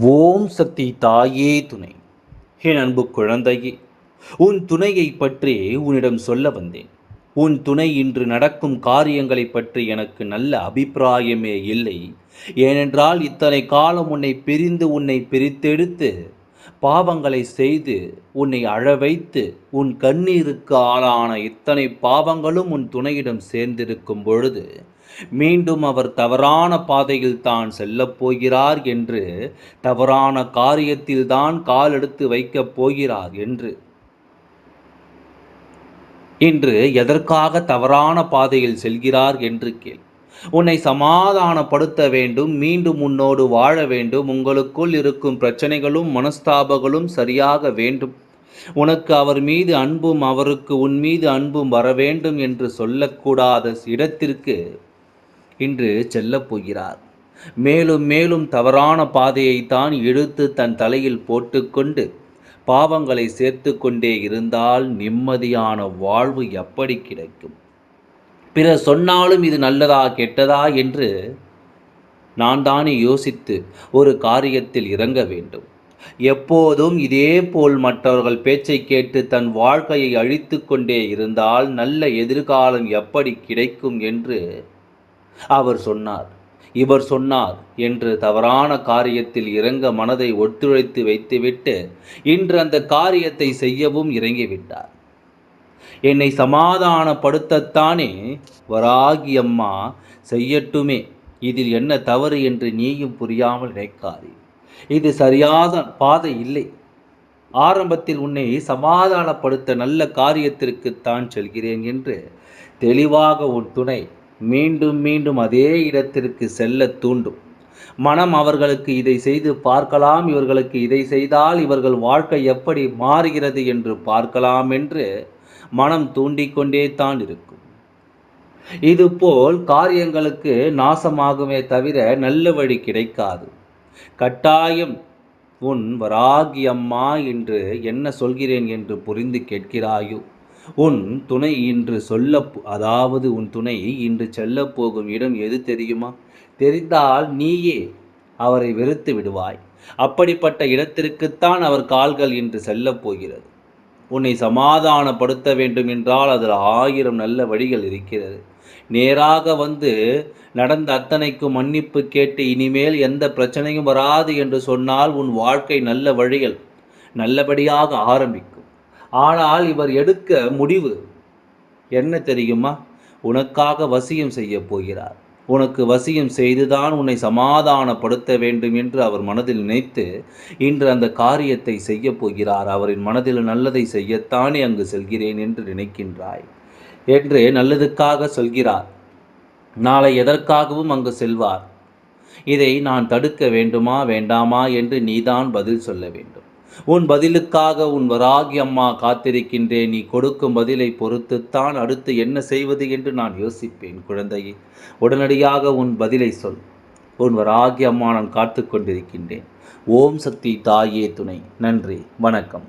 ஓம் சக்தி தாயே துணை. என் அன்பு குழந்தையே உன் துணையை பற்றி உன்னிடம் சொல்ல வந்தேன். உன் துணை இன்று நடக்கும் காரியங்களை பற்றி எனக்கு நல்ல அபிப்பிராயமே இல்லை. ஏனென்றால் இத்தனை காலம் உன்னை பிரிந்து உன்னை பிரித்தெடுத்து பாவங்களை செய்து உன்னை அழவைத்து உன் கண்ணீருக்கு ஆளான இத்தனை பாவங்களும் உன் துணையிடம் சேர்ந்திருக்கும் பொழுது மீண்டும் அவர் தவறான பாதையில் தான் செல்லப் போகிறார் என்று தவறான காரியத்தில் தான் கால் எடுத்து வைக்கப் போகிறார் என்று. இன்று எதற்காக தவறான பாதையில் செல்கிறார் என்று கேள். உன்னை சமாதானப்படுத்த வேண்டும் மீண்டும் உன்னோடு வாழ வேண்டும் உங்களுக்குள் இருக்கும் பிரச்சனைகளும் மனஸ்தாபங்களும் சரியாக வேண்டும். உனக்கு அவர் மீது அன்பும் அவருக்கு உன் மீது அன்பும் வர வேண்டும் என்று சொல்லக்கூடாத இடத்திற்கு இன்று செல்லப் போகிறார். மேலும் மேலும் தவறான பாதையை தான் இழுத்து தன் தலையில் போட்டுக்கொண்டு பாவங்களை சேர்த்து கொண்டே இருந்தால் நிம்மதியான வாழ்வு எப்படி கிடைக்கும்? பிறர் சொன்னாலும் இது நல்லதா கெட்டதா என்று நான் தானே யோசித்து ஒரு காரியத்தில் இறங்க வேண்டும். எப்போதும் இதே போல் மற்றவர்கள் பேச்சை கேட்டு தன் வாழ்க்கையை அழித்து கொண்டே இருந்தால் நல்ல எதிர்காலம் எப்படி கிடைக்கும் என்று அவர் சொன்னார் இவர் சொன்னார் என்று தவறான காரியத்தில் இறங்க மனதை ஒத்துழைத்து வைத்துவிட்டு இன்று அந்த காரியத்தை செய்யவும் இறங்கிவிட்டார். என்னை சமாதானப்படுத்தத்தானே வராகி அம்மா செய்யட்டுமே. இதில் என்ன தவறு என்று நீயும் புரியாமல் நினைக்காதே. இது சரியாத பாதை இல்லை. ஆரம்பத்தில் உன்னை சமாதானப்படுத்த நல்ல காரியத்திற்குத்தான் செல்கிறேன் என்று தெளிவாக உன் துணை மீண்டும் மீண்டும் அதே இடத்திற்கு செல்ல தூண்டும். மனம் அவர்களுக்கு இதை செய்து பார்க்கலாம். இவர்களுக்கு இதை செய்தால் இவர்கள் வாழ்க்கை எப்படி மாறுகிறது என்று பார்க்கலாம் என்று மனம் தூண்டிக்கொண்டே தான் இருக்கும். இதுபோல் காரியங்களுக்கு நாசமாகுமே தவிர நல்ல வழி கிடைக்காது. கட்டாயம் உன் வராகி அம்மா என்று என்ன சொல்கிறேன் என்று புரிந்து கேட்கிறாயோ? உன் துணை இன்று சொல்ல அதாவது உன் துணை இன்று செல்லப் போகும் இடம் எது தெரியுமா? தெரிந்தால் நீயே அவரை வெறுத்து விடுவாய். அப்படிப்பட்ட இடத்திற்குத்தான் அவர் கால்கள் இன்று செல்லப் போகிறது. உன்னை சமாதானப்படுத்த வேண்டும் என்றால் அதில் ஆயிரம் நல்ல வழிகள் இருக்கிறது. நேராக வந்து நடந்த அத்தனைக்கும் மன்னிப்பு கேட்டு இனிமேல் எந்த பிரச்சனையும் வராது என்று சொன்னால் உன் வாழ்க்கை நல்ல வழிகள் நல்லபடியாக ஆரம்பிக்கும். ஆனால் இவர் எடுக்க முடிவு என்ன தெரியுமா? உனக்காக வசியம் செய்ய போகிறார். உனக்கு வசியம் செய்துதான் உன்னை சமாதானப்படுத்த வேண்டும் என்று அவர் மனதில் நினைத்து இன்று அந்த காரியத்தை செய்ய போகிறார். அவரின் மனதில் நல்லதை செய்யத்தானே அங்கு செல்கிறேன் என்று நினைக்கின்றாய் என்று நல்லதுக்காக சொல்கிறார். நாளை எதற்காகவும் அங்கு செல்வார். இதை நான் தடுக்க வேண்டுமா வேண்டாமா என்று நீதான் பதில் சொல்ல வேண்டும். உன் பதிலுக்காக உன் வராகி அம்மா காத்திருக்கின்றேன். நீ கொடுக்கும் பதிலை பொறுத்துத்தான் அடுத்து என்ன செய்வது என்று நான் யோசிப்பேன் குழந்தையே. உடனடியாக உன் பதிலை சொல். உன் வராகி அம்மா நான் காத்து கொண்டிருக்கின்றேன் ஓம் சக்தி தாயே துணை. நன்றி. வணக்கம்.